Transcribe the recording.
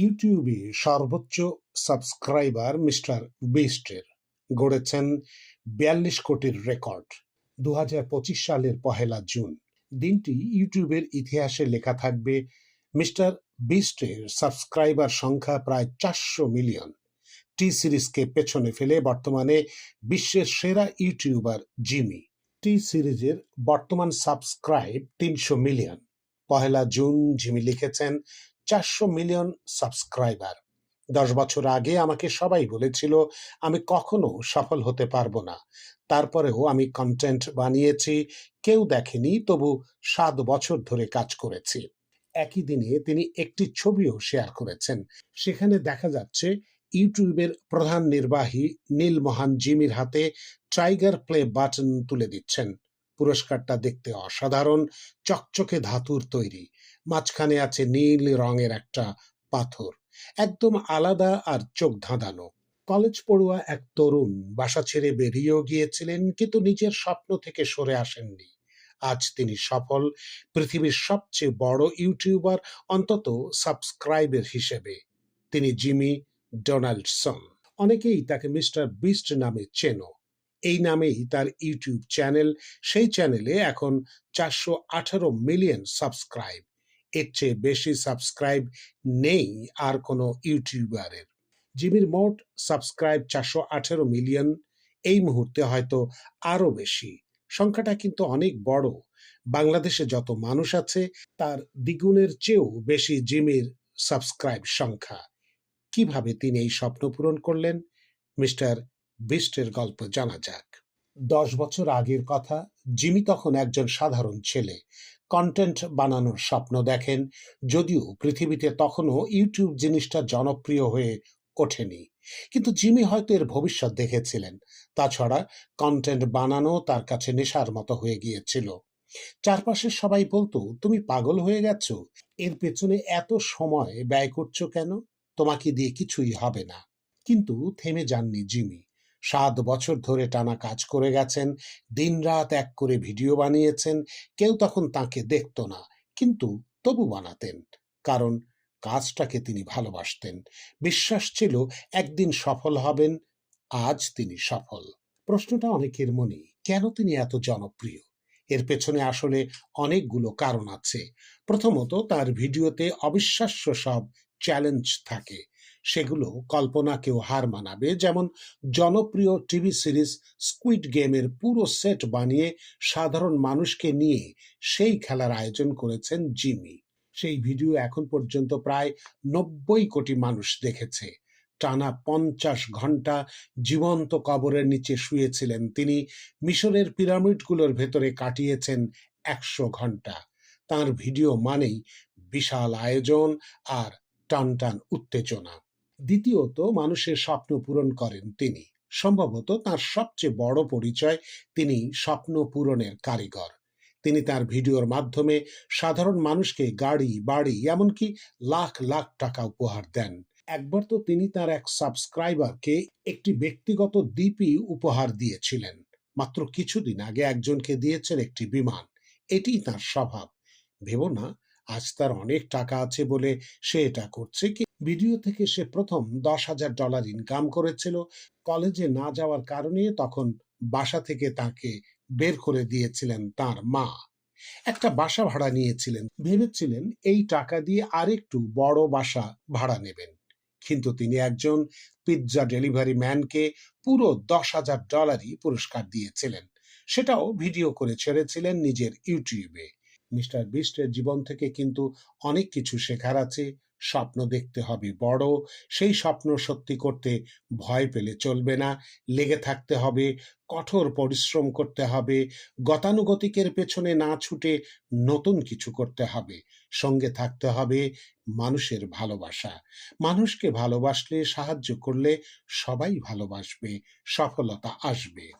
ইউটিউবে সর্বোচ্চ subscriber mister বিস্টের গড়েছেন বিয়াল্লিশ কোটির রেকর্ড দু সালের পহেলা জুন। দিনটি ইউটিউবের ইতিহাসে লেখা থাকবে, মিস্টার বিস্টের সাবস্ক্রাইবার সংখ্যা প্রায় চারশো মিলিয়ন। টি সিরিজকে পেছনে ফেলে বর্তমানে বিশ্বের সেরা ইউটিউবার জিমি। টি সিরিজের বর্তমান সাবস্ক্রাইব তিনশো মিলিয়ন। পহেলা জুন জিমি লিখেছেন চারশো মিলিয়ন সাবস্ক্রাইবার। দশ বছর আগে আমাকে সবাই বলেছিল, আমি কখনো সফল হতে পারব না। তারপরেও আমি কন্টেন্ট বানিয়েছি, কেউ দেখেনি, তবু সাত বছর ধরে কাজ করেছি। একই দিনে তিনি একটি ছবিও শেয়ার করেছেন। সেখানে দেখা যাচ্ছে, ইউটিউবের প্রধান নির্বাহী নীল মহান জিমির হাতে টাইগার প্লে বাটন তুলে দিচ্ছেন। পুরস্কারটা দেখতে অসাধারণ, চকচকে ধাতুর তৈরি। মাঝখানে আছে নীল রঙের একটা পাথর, একদম আলাদা আর চোখ ধাঁধানো। কলেজ পড়ুয়া এক তরুণ বাসা ছেড়ে বেরিয়েও গিয়েছিলেন, কিন্তু নিজের স্বপ্ন থেকে সরে আসেননি। আজ তিনি সফল, পৃথিবীর সবচেয়ে বড় ইউটিউবার, অন্তত সাবস্ক্রাইবের হিসেবে। তিনি জিমি ডোনাল্ডসন। অনেকেই তাকে মিস্টার বিস্ট নামে চেনো। এই নামেই তার ইউটিউব চ্যানেল, সেই চ্যানেলে এখন চারশো আঠারো মিলিয়ন সাবস্ক্রাইব। এর চেয়ে বেশি সাবস্ক্রাইব নেই আর কোনো ইউটিউবারের। জিমির মোট সাবস্ক্রাইব চারশো আঠেরো মিলিয়ন। এই মুহূর্তে হয়তো আরও বেশি। সংখ্যাটা কিন্তু অনেক বড়। বাংলাদেশে যত মানুষ আছে, তার দ্বিগুণের চেয়েও বেশি জিমির সাবস্ক্রাইব সংখ্যা। কীভাবে তিনি এই স্বপ্ন পূরণ করলেন? মিস্টার বিস্টের গল্প জানা যাক। দশ বছর আগের কথা, জিমি তখন একজন সাধারণ ছেলে। কন্টেন্ট বানানোর স্বপ্ন দেখেন, যদিও পৃথিবীতে তখনও ইউটিউব জিনিসটা জনপ্রিয় হয়ে ওঠেনি। কিন্তু জিমি হয়তো এর ভবিষ্যৎ দেখেছিলেন। তাছাড়া কন্টেন্ট বানানো তার কাছে নেশার মতো হয়ে গিয়েছিল। চারপাশের সবাই বলতো, তুমি পাগল হয়ে গেছো? এর পেছনে এত সময় ব্যয় করছ কেন? তোমাকে দিয়ে কিছুই হবে না। কিন্তু থেমে যাননি জিমি। সাত বছর ধরে টানা কাজ করে গেছেন, দিনরাত এক করে ভিডিও বানিয়েছেন, কেউ তখন তাকে দেখতো না, কিন্তু তবু বানাতেন, কারণ কাজটাকে তিনি ভালোবাসতেন। বিশ্বাস ছিল একদিন সফল হবেন, আজ তিনি সফল। প্রশ্নটা অনেকের মনে কেন তিনি এত জনপ্রিয়? এর পেছনে আসলে অনেকগুলো কারণ আছে। প্রথমত, তার ভিডিওতে অবিশ্বাস্য সব চ্যালেঞ্জ থাকে। সেগুলো কল্পনাকেও হার মানাবে। যেমন জনপ্রিয় টিভি সিরিজ স্কুইড গেমের পুরো সেট বানিয়ে সাধারণ মানুষকে নিয়ে সেই খেলার আয়োজন করেছেন জিমি। সেই ভিডিও এখন পর্যন্ত প্রায় নব্বই কোটি মানুষ দেখেছে। টানা পঞ্চাশ ঘণ্টা জীবন্ত কবরের নিচে শুয়েছিলেন তিনি। মিশরের পিরামিডগুলোর ভেতরে কাটিয়েছেন একশো ঘণ্টা। তার ভিডিও মানেই বিশাল আয়োজন আর টান টান উত্তেজনা। দ্বিতীয়ত, মানুষের স্বপ্ন পূরণ করেন তিনি। সম্ভবত তার সবচেয়ে বড় পরিচয় তিনি স্বপ্ন পূরণের কারিগর। তিনি তার ভিডিওর মাধ্যমে সাধারণ মানুষকে গাড়ি, বাড়ি, এমনকি লাখ লাখ টাকা উপহার দেন। একবার তো তিনি তার এক সাবস্ক্রাইবারকে একটি ব্যক্তিগত দ্বীপই উপহার দিয়েছিলেন। মাত্র কিছুদিন আগে একজনকে দিয়েছেন একটি বিমান। এটি তার স্বভাব। ভেব না আজ তার অনেক টাকা আছে বলে সে এটা করছে কি? ভিডিও থেকে সে প্রথম দশ হাজার ডলার ইনকাম করেছিল। কলেজে না যাওয়ার কারণে তখন বাসা থেকে তাকে বের করে দিয়েছিলেন তার মা। একটা বাসা ভাড়া নিয়েছিলেন। ভেবেছিলেন এই টাকা দিয়ে আরেকটু বড় বাসা ভাড়া নেবেন। কিন্তু তিনি একজন পিৎজা ডেলিভারি ম্যানকে পুরো দশ হাজার ডলারই পুরস্কার দিয়েছিলেন। সেটাও ভিডিও করে ছেড়েছিলেন নিজের ইউটিউবে। মিস্টার বিস্টের জীবন থেকে কিন্তু অনেক কিছু শেখার আছে। স্বপ্ন দেখতে হবে বড়, সেই স্বপ্ন সত্যি করতে ভয় পেলে চলবে না। লেগে থাকতে হবে, কঠোর পরিশ্রম করতে হবে, গতানুগতিকের পেছনে না ছুটে নতুন কিছু করতে হবে। সঙ্গে থাকতে হবে মানুষের ভালোবাসা। মানুষকে ভালোবাসলে, সাহায্য করলে সবাই ভালোবাসবে, সফলতা আসবে।